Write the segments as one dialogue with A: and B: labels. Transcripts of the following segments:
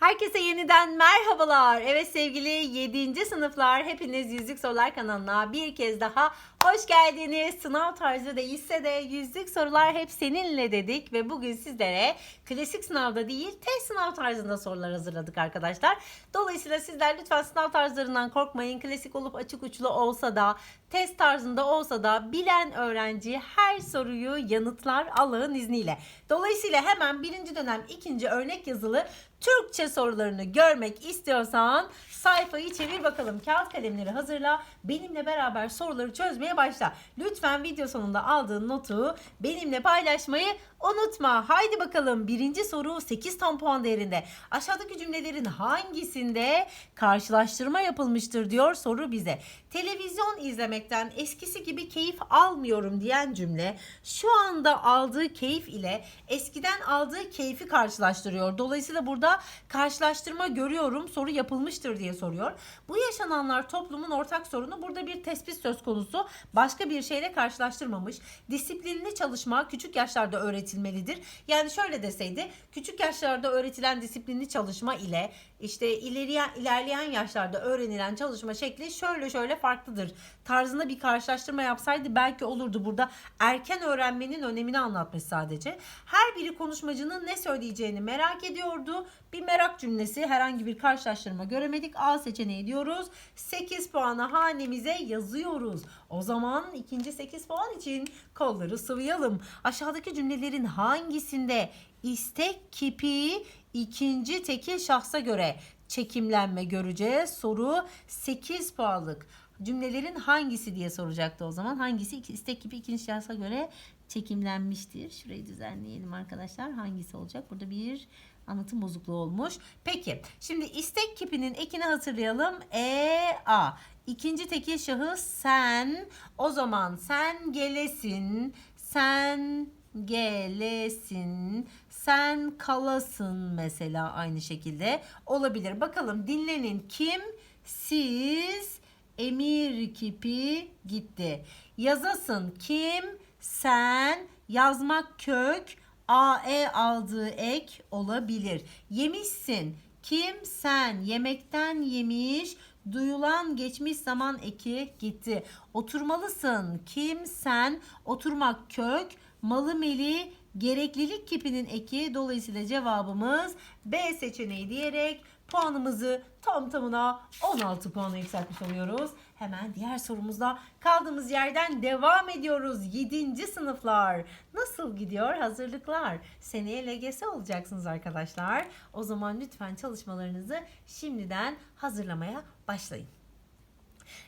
A: Herkese yeniden merhabalar. Evet sevgili 7. sınıflar hepiniz Yüzlük Sorular kanalına bir kez daha hoş geldiniz. Sınav tarzı değilse de yüzlük sorular hep seninle dedik ve bugün sizlere klasik sınavda değil test sınav tarzında sorular hazırladık arkadaşlar. Dolayısıyla sizler lütfen sınav tarzlarından korkmayın. Klasik olup açık uçlu olsa da test tarzında olsa da bilen öğrenci her soruyu yanıtlar Allah'ın izniyle. Dolayısıyla hemen birinci dönem ikinci örnek yazılı Türkçe sorularını görmek istiyorsan sayfayı çevir bakalım. Kağıt kalemleri hazırla. Benimle beraber soruları çözmeye başla. Lütfen video sonunda aldığın notu benimle paylaşmayı unutma. Haydi bakalım birinci soru 8 tam puan değerinde. Aşağıdaki cümlelerin hangisinde karşılaştırma yapılmıştır diyor soru bize. Televizyon izlemekten eskisi gibi keyif almıyorum diyen cümle şu anda aldığı keyif ile eskiden aldığı keyfi karşılaştırıyor. Dolayısıyla burada karşılaştırma görüyorum soru yapılmıştır diye soruyor. Bu yaşananlar toplumun ortak sorunu. Burada bir tespit söz konusu. Başka bir şeyle karşılaştırmamış. Disiplinli çalışma küçük yaşlarda öğretilmelidir. Yani şöyle deseydi küçük yaşlarda öğretilen disiplinli çalışma ile işte ileriye, ilerleyen yaşlarda öğrenilen çalışma şekli şöyle şöyle farklıdır. Tarzında bir karşılaştırma yapsaydı belki olurdu. Burada erken öğrenmenin önemini anlatmış sadece. Her biri konuşmacının ne söyleyeceğini merak ediyordu. Bir merak cümlesi herhangi bir karşılaştırma göremedik. A seçeneği diyoruz. 8 puanı hanemize yazıyoruz. O zaman ikinci 8 puan için kolları sıvayalım. Aşağıdaki cümlelerin hangisinde istek kipi ikinci tekil şahsa göre çekimlenme göreceğiz. Soru 8 puanlık. Cümlelerin hangisi diye soracaktı o zaman. Hangisi istek kipi ikinci şahsa göre çekimlenmiştir? Şurayı düzenleyelim arkadaşlar. Hangisi olacak? Burada bir anlatım bozukluğu olmuş. Peki şimdi istek kipinin ekini hatırlayalım. E A. İkinci tekil şahıs sen. O zaman sen gelesin. Sen gelesin. Sen kalasın mesela aynı şekilde olabilir. Bakalım dinlenin kim? Siz emir kipi gitti. Yazasın kim? Sen yazmak kök AE aldığı ek olabilir. Yemişsin. Kim? Sen. Yemekten yemiş. Duyulan geçmiş zaman eki gitti. Oturmalısın. Kim? Sen. Oturmak kök. Malı meli gereklilik kipinin eki. Dolayısıyla cevabımız B seçeneği diyerek puanımızı tam tamına 16 puana yükseltmiş oluyoruz. Hemen diğer sorumuzda kaldığımız yerden devam ediyoruz. 7. sınıflar. Nasıl gidiyor hazırlıklar? Seneye LGS olacaksınız arkadaşlar. O zaman lütfen çalışmalarınızı şimdiden hazırlamaya başlayın.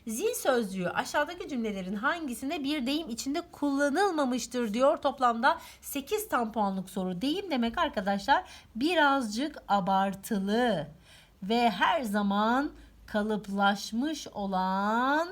A: Zil sözcüğü aşağıdaki cümlelerin hangisinde bir deyim içinde kullanılmamıştır diyor. Toplamda 8 tam puanlık soru. Deyim demek arkadaşlar birazcık abartılı ve her zaman kalıplaşmış olan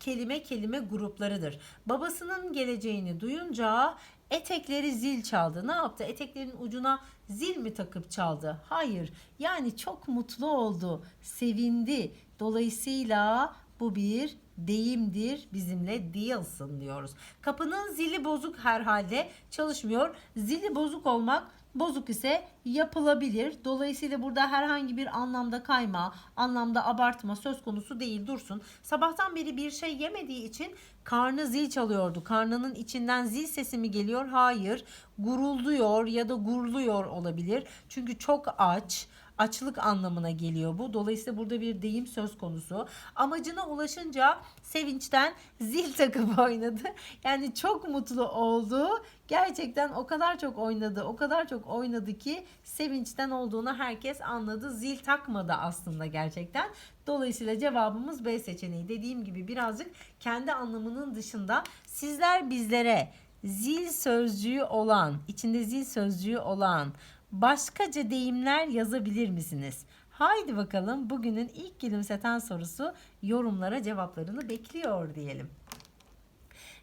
A: kelime kelime gruplarıdır. Babasının geleceğini duyunca etekleri zil çaldı. Ne yaptı? Eteklerin ucuna zil mi takıp çaldı? Hayır. Yani çok mutlu oldu, sevindi. Dolayısıyla bu bir deyimdir. Bizimle değilsin diyoruz. Kapının zili bozuk herhalde çalışmıyor. Zili bozuk olmak bozuk ise yapılabilir. Dolayısıyla burada herhangi bir anlamda kayma, anlamda abartma söz konusu değil dursun. Sabahtan beri bir şey yemediği için karnı zil çalıyordu. Karnının içinden zil sesi mi geliyor? Hayır. Gurulduyor ya da gurluyor olabilir. Çünkü çok aç açlık anlamına geliyor bu. Dolayısıyla burada bir deyim söz konusu. Amacına ulaşınca sevinçten zil takıp oynadı. Yani çok mutlu oldu. Gerçekten o kadar çok oynadı, o kadar çok oynadı ki sevinçten olduğunu herkes anladı. Zil takmadı aslında gerçekten. Dolayısıyla cevabımız B seçeneği. Dediğim gibi birazcık kendi anlamının dışında sizler bizlere zil sözcüğü olan, içinde zil sözcüğü olan başkaca deyimler yazabilir misiniz? Haydi bakalım bugünün ilk gülümseten sorusu yorumlara cevaplarını bekliyor diyelim.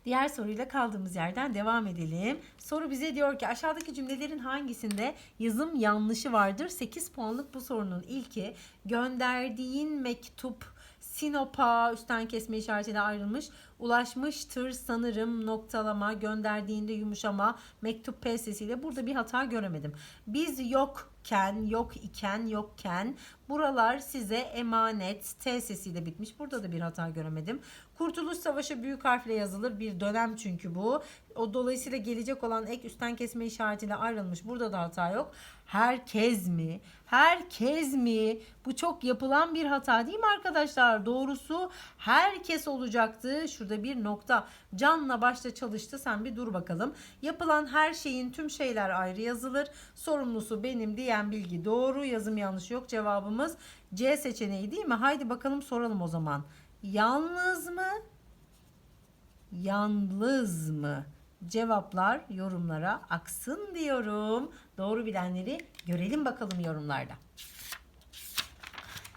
A: Diğer soruyla kaldığımız yerden devam edelim. Soru bize diyor ki aşağıdaki cümlelerin hangisinde yazım yanlışı vardır? 8 puanlık bu sorunun ilki gönderdiğin mektup Sinop'a üstten kesme işaretiyle ayrılmış ulaşmıştır sanırım noktalama gönderdiğinde yumuşama mektup P sesiyle burada bir hata göremedim. Biz yokken yok iken yokken buralar size emanet T bitmiş. Burada da bir hata göremedim. Kurtuluş Savaşı büyük harfle yazılır bir dönem çünkü bu. O dolayısıyla gelecek olan ek üstten kesme işaretiyle ayrılmış. Burada da hata yok. Herkes mi? Herkes mi? Bu çok yapılan bir hata değil mi arkadaşlar? Doğrusu herkes olacaktı. Şurada bir nokta. Canla başta çalıştı. Sen bir dur bakalım. Yapılan her şeyin tüm şeyler ayrı yazılır. Sorumlusu benim diyen bilgi doğru. Yazım yanlış yok. Cevabımız C seçeneği değil mi? Haydi bakalım soralım o zaman. Yalnız mı? Yalnız mı? Cevaplar yorumlara aksın diyorum. Doğru bilenleri görelim bakalım yorumlarda.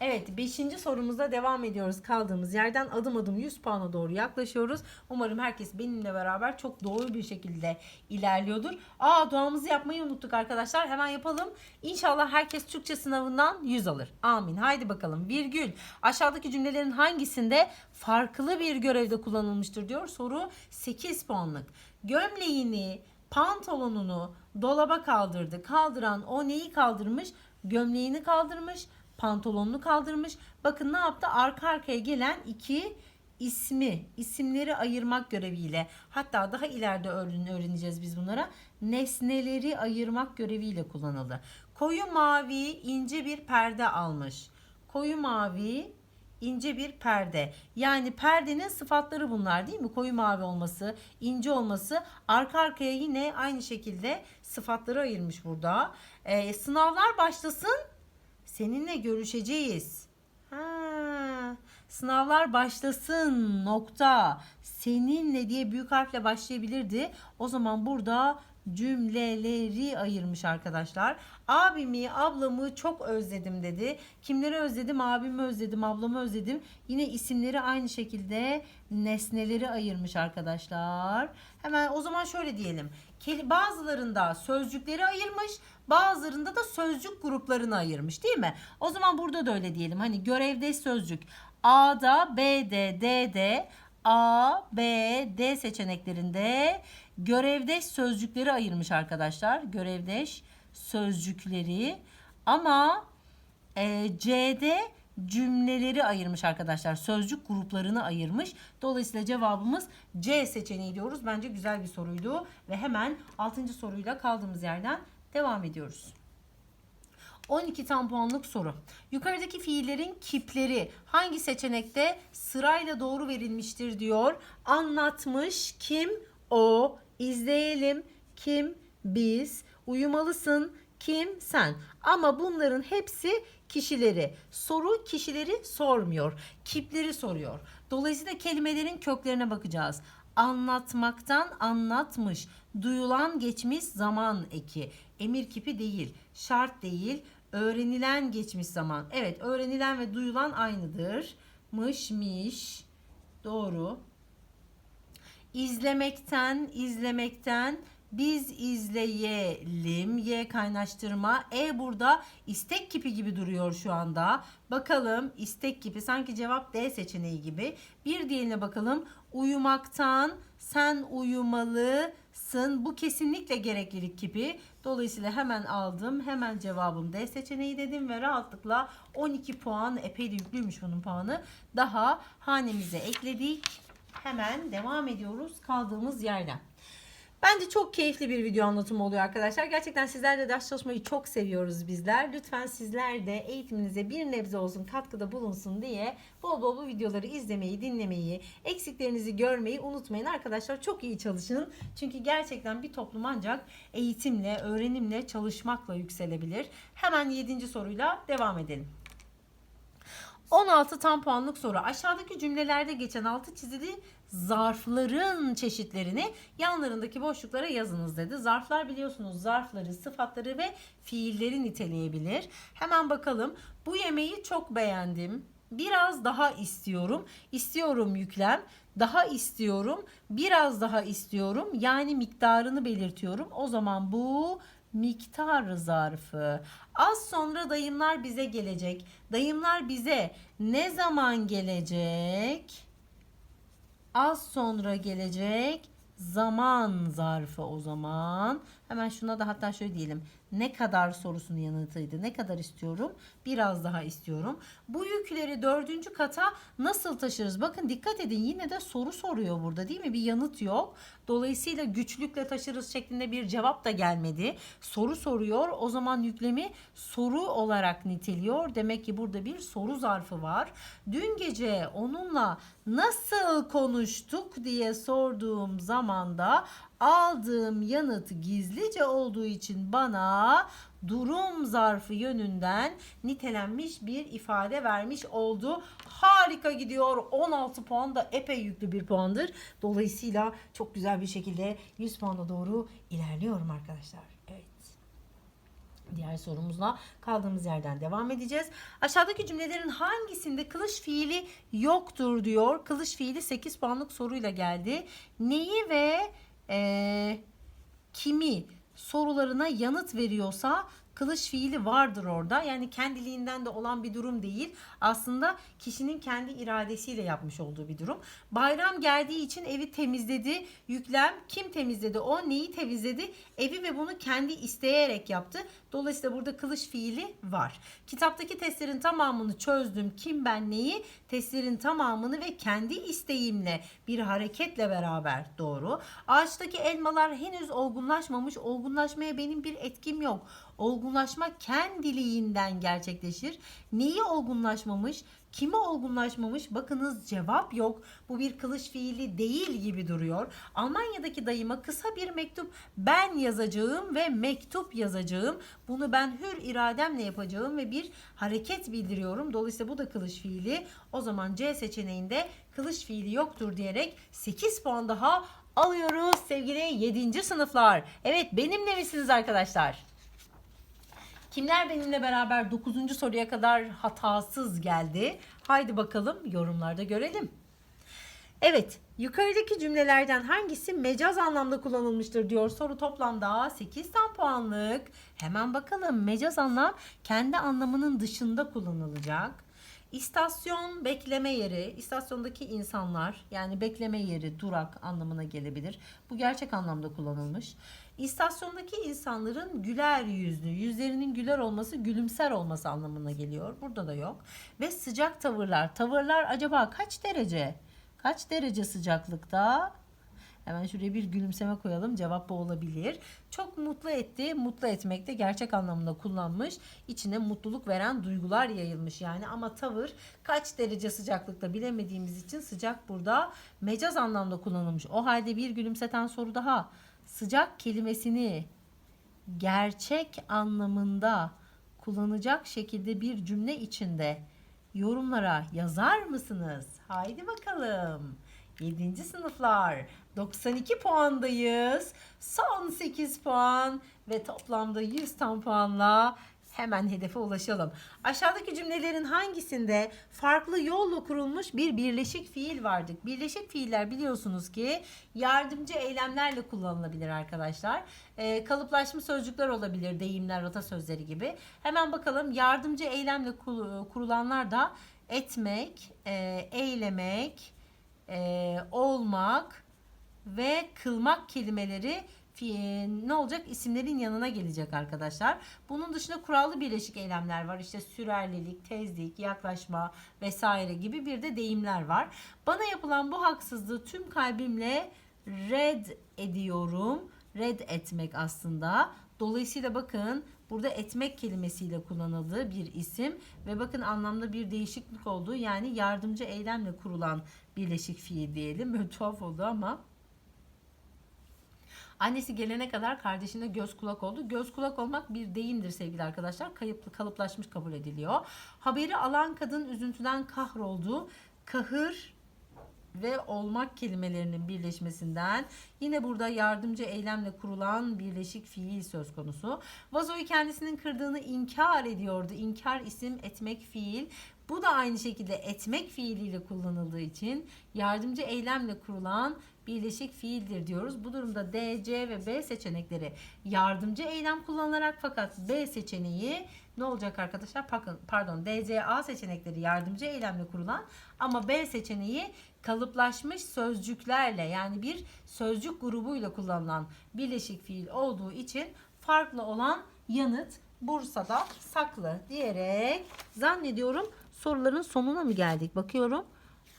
A: Evet 5. sorumuzda devam ediyoruz kaldığımız yerden adım adım 100 puana doğru yaklaşıyoruz. Umarım herkes benimle beraber çok doğru bir şekilde ilerliyordur. Aa duamızı yapmayı unuttuk arkadaşlar hemen yapalım. İnşallah herkes Türkçe sınavından 100 alır. Amin. Haydi bakalım virgül aşağıdaki cümlelerin hangisinde farklı bir görevde kullanılmıştır diyor. Soru 8 puanlık. Gömleğini pantolonunu dolaba kaldırdı. Kaldıran o neyi kaldırmış? Gömleğini kaldırmış pantolonunu kaldırmış. Bakın ne yaptı? Arka arkaya gelen iki ismi, isimleri ayırmak göreviyle hatta daha ileride öğren öğreneceğiz biz bunlara. Nesneleri ayırmak göreviyle kullanıldı. Koyu mavi ince bir perde almış. Koyu mavi ince bir perde. Yani perdenin sıfatları bunlar değil mi? Koyu mavi olması, ince olması. Arka arkaya yine aynı şekilde sıfatları ayırmış burada. Ee, sınavlar başlasın Seninle görüşeceğiz. Ha, sınavlar başlasın nokta. Seninle diye büyük harfle başlayabilirdi. O zaman burada cümleleri ayırmış arkadaşlar. Abimi, ablamı çok özledim dedi. Kimleri özledim? Abimi özledim, ablamı özledim. Yine isimleri aynı şekilde nesneleri ayırmış arkadaşlar. Hemen o zaman şöyle diyelim. Bazılarında sözcükleri ayırmış, bazılarında da sözcük gruplarını ayırmış değil mi? O zaman burada da öyle diyelim. Hani görevde sözcük A'da, B'de, D'de, A, B, D seçeneklerinde görevdeş sözcükleri ayırmış arkadaşlar. Görevdeş sözcükleri ama e, C'de cümleleri ayırmış arkadaşlar. Sözcük gruplarını ayırmış. Dolayısıyla cevabımız C seçeneği diyoruz. Bence güzel bir soruydu. Ve hemen 6. soruyla kaldığımız yerden devam ediyoruz. 12 tam puanlık soru. Yukarıdaki fiillerin kipleri hangi seçenekte sırayla doğru verilmiştir diyor. Anlatmış kim? O. İzleyelim. Kim? Biz. Uyumalısın. Kim? Sen. Ama bunların hepsi kişileri. Soru kişileri sormuyor. Kipleri soruyor. Dolayısıyla kelimelerin köklerine bakacağız. Anlatmaktan anlatmış. Duyulan geçmiş zaman eki. Emir kipi değil. Şart değil. Öğrenilen geçmiş zaman. Evet öğrenilen ve duyulan aynıdır. Mış miş. Doğru. İzlemekten, izlemekten biz izleyelim. Y kaynaştırma. E burada istek kipi gibi duruyor şu anda. Bakalım istek kipi sanki cevap D seçeneği gibi. Bir diğerine bakalım. Uyumaktan sen uyumalısın. Bu kesinlikle gereklilik kipi. Dolayısıyla hemen aldım. Hemen cevabım D seçeneği dedim ve rahatlıkla 12 puan epey de yüklüymüş bunun puanı. Daha hanemize ekledik. Hemen devam ediyoruz kaldığımız yerden. Bence çok keyifli bir video anlatımı oluyor arkadaşlar. Gerçekten sizlerle ders çalışmayı çok seviyoruz bizler. Lütfen sizler de eğitiminize bir nebze olsun katkıda bulunsun diye bol bol bu videoları izlemeyi, dinlemeyi, eksiklerinizi görmeyi unutmayın. Arkadaşlar çok iyi çalışın. Çünkü gerçekten bir toplum ancak eğitimle, öğrenimle, çalışmakla yükselebilir. Hemen 7. soruyla devam edelim. 16 tam puanlık soru. Aşağıdaki cümlelerde geçen altı çizili zarfların çeşitlerini yanlarındaki boşluklara yazınız dedi. Zarflar biliyorsunuz zarfları, sıfatları ve fiilleri niteleyebilir. Hemen bakalım. Bu yemeği çok beğendim. Biraz daha istiyorum. İstiyorum yüklem. Daha istiyorum. Biraz daha istiyorum. Yani miktarını belirtiyorum. O zaman bu miktar zarfı. Az sonra dayımlar bize gelecek. Dayımlar bize ne zaman gelecek? Az sonra gelecek zaman zarfı o zaman. Hemen şuna da hatta şöyle diyelim. Ne kadar sorusunun yanıtıydı. Ne kadar istiyorum? Biraz daha istiyorum. Bu yükleri dördüncü kata nasıl taşırız? Bakın dikkat edin yine de soru soruyor burada değil mi? Bir yanıt yok. Dolayısıyla güçlükle taşırız şeklinde bir cevap da gelmedi. Soru soruyor. O zaman yüklemi soru olarak niteliyor. Demek ki burada bir soru zarfı var. Dün gece onunla nasıl konuştuk diye sorduğum zaman da aldığım yanıt gizlice olduğu için bana durum zarfı yönünden nitelenmiş bir ifade vermiş oldu. Harika gidiyor. 16 puan da epey yüklü bir puandır. Dolayısıyla çok güzel bir şekilde 100 puana doğru ilerliyorum arkadaşlar. Evet. Diğer sorumuzla kaldığımız yerden devam edeceğiz. Aşağıdaki cümlelerin hangisinde kılıç fiili yoktur diyor. Kılıç fiili 8 puanlık soruyla geldi. Neyi ve eee, kimi sorularına yanıt veriyorsa kılıç fiili vardır orada. Yani kendiliğinden de olan bir durum değil. Aslında kişinin kendi iradesiyle yapmış olduğu bir durum. Bayram geldiği için evi temizledi. Yüklem kim temizledi? O neyi temizledi? Evi ve bunu kendi isteyerek yaptı. Dolayısıyla burada kılıç fiili var. Kitaptaki testlerin tamamını çözdüm. Kim ben neyi? Testlerin tamamını ve kendi isteğimle bir hareketle beraber doğru. Ağaçtaki elmalar henüz olgunlaşmamış. Olgunlaşmaya benim bir etkim yok. Olgunlaşma kendiliğinden gerçekleşir. Neyi olgunlaşmamış? Kimi olgunlaşmamış? Bakınız cevap yok. Bu bir kılıç fiili değil gibi duruyor. Almanya'daki dayıma kısa bir mektup ben yazacağım ve mektup yazacağım. Bunu ben hür irademle yapacağım ve bir hareket bildiriyorum. Dolayısıyla bu da kılıç fiili. O zaman C seçeneğinde kılıç fiili yoktur diyerek 8 puan daha alıyoruz sevgili 7. sınıflar. Evet benimle misiniz arkadaşlar? Kimler benimle beraber 9. soruya kadar hatasız geldi? Haydi bakalım yorumlarda görelim. Evet, yukarıdaki cümlelerden hangisi mecaz anlamda kullanılmıştır diyor. Soru toplamda 8 tam puanlık. Hemen bakalım. Mecaz anlam kendi anlamının dışında kullanılacak. İstasyon bekleme yeri, istasyondaki insanlar yani bekleme yeri, durak anlamına gelebilir. Bu gerçek anlamda kullanılmış. İstasyondaki insanların güler yüzlü, yüzlerinin güler olması, gülümser olması anlamına geliyor. Burada da yok. Ve sıcak tavırlar. Tavırlar acaba kaç derece? Kaç derece sıcaklıkta? Hemen şuraya bir gülümseme koyalım. Cevap bu olabilir. Çok mutlu etti. Mutlu etmek de gerçek anlamında kullanmış. İçine mutluluk veren duygular yayılmış yani. Ama tavır kaç derece sıcaklıkta bilemediğimiz için sıcak burada mecaz anlamda kullanılmış. O halde bir gülümseten soru daha. Sıcak kelimesini gerçek anlamında kullanacak şekilde bir cümle içinde yorumlara yazar mısınız? Haydi bakalım. 7. sınıflar 92 puandayız. Son 8 puan ve toplamda 100 tam puanla hemen hedefe ulaşalım. Aşağıdaki cümlelerin hangisinde farklı yolla kurulmuş bir birleşik fiil vardır? Birleşik fiiller biliyorsunuz ki yardımcı eylemlerle kullanılabilir arkadaşlar. Ee, kalıplaşmış sözcükler olabilir, deyimler, atasözleri gibi. Hemen bakalım yardımcı eylemle kul- kurulanlar da etmek, e, eylemek, e, olmak ve kılmak kelimeleri fi- ne olacak? İsimlerin yanına gelecek arkadaşlar. Bunun dışında kurallı birleşik eylemler var. İşte sürerlilik, tezlik, yaklaşma vesaire gibi bir de deyimler var. Bana yapılan bu haksızlığı tüm kalbimle red ediyorum. Red etmek aslında. Dolayısıyla bakın burada etmek kelimesiyle kullanıldığı bir isim ve bakın anlamda bir değişiklik oldu. Yani yardımcı eylemle kurulan birleşik fiil diyelim. Böyle tuhaf oldu ama. Annesi gelene kadar kardeşine göz kulak oldu. Göz kulak olmak bir deyimdir sevgili arkadaşlar. Kayıplı kalıplaşmış kabul ediliyor. Haberi alan kadın üzüntüden kahroldu. Kahır ve olmak kelimelerinin birleşmesinden yine burada yardımcı eylemle kurulan birleşik fiil söz konusu. Vazoyu kendisinin kırdığını inkar ediyordu. İnkar isim etmek fiil. Bu da aynı şekilde etmek fiiliyle kullanıldığı için yardımcı eylemle kurulan birleşik fiildir diyoruz. Bu durumda D, C ve B seçenekleri yardımcı eylem kullanılarak fakat B seçeneği ne olacak arkadaşlar? Bakın pardon DCA seçenekleri yardımcı eylemle kurulan ama B seçeneği kalıplaşmış sözcüklerle yani bir sözcük grubuyla kullanılan birleşik fiil olduğu için farklı olan yanıt Bursa'da saklı diyerek zannediyorum soruların sonuna mı geldik? Bakıyorum.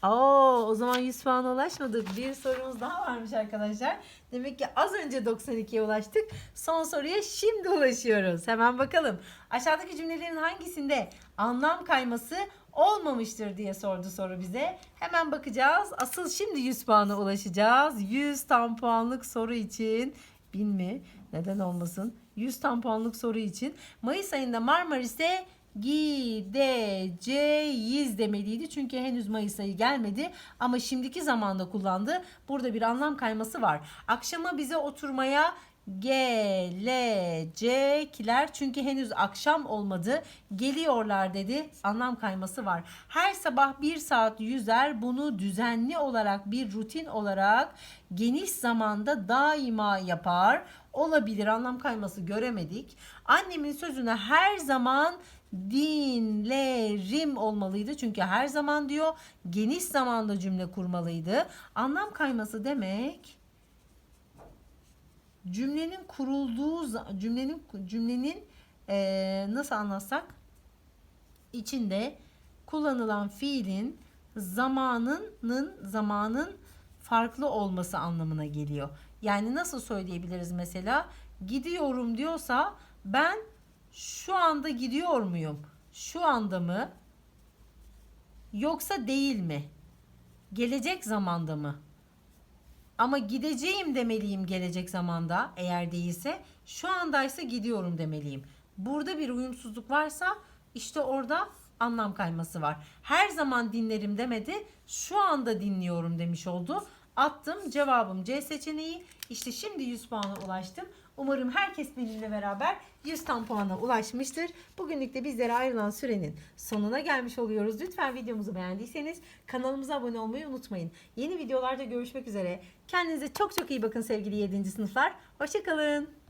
A: Oo, o zaman 100 puana ulaşmadık. Bir sorumuz daha varmış arkadaşlar. Demek ki az önce 92'ye ulaştık. Son soruya şimdi ulaşıyoruz. Hemen bakalım. Aşağıdaki cümlelerin hangisinde anlam kayması olmamıştır diye sordu soru bize. Hemen bakacağız. Asıl şimdi 100 puana ulaşacağız. 100 tam puanlık soru için 1000 mi? Neden olmasın? 100 tam puanlık soru için Mayıs ayında Marmaris'e gideceğiz demeliydi. Çünkü henüz Mayıs ayı gelmedi ama şimdiki zamanda kullandı. Burada bir anlam kayması var. Akşama bize oturmaya gelecekler çünkü henüz akşam olmadı geliyorlar dedi anlam kayması var her sabah bir saat yüzer bunu düzenli olarak bir rutin olarak geniş zamanda daima yapar olabilir anlam kayması göremedik annemin sözünü her zaman dinlerim olmalıydı. Çünkü her zaman diyor geniş zamanda cümle kurmalıydı. Anlam kayması demek cümlenin kurulduğu cümlenin cümlenin eee, nasıl anlatsak? İçinde kullanılan fiilin zamanının zamanın farklı olması anlamına geliyor. Yani nasıl söyleyebiliriz mesela? Gidiyorum diyorsa ben şu anda gidiyor muyum? Şu anda mı? Yoksa değil mi? Gelecek zamanda mı? Ama gideceğim demeliyim gelecek zamanda eğer değilse şu andaysa gidiyorum demeliyim. Burada bir uyumsuzluk varsa işte orada anlam kayması var. Her zaman dinlerim demedi. Şu anda dinliyorum demiş oldu. Attım cevabım C seçeneği. İşte şimdi 100 puana ulaştım. Umarım herkes benimle beraber 100 tam puana ulaşmıştır. Bugünlük de bizlere ayrılan sürenin sonuna gelmiş oluyoruz. Lütfen videomuzu beğendiyseniz kanalımıza abone olmayı unutmayın. Yeni videolarda görüşmek üzere. Kendinize çok çok iyi bakın sevgili 7. sınıflar. Hoşçakalın.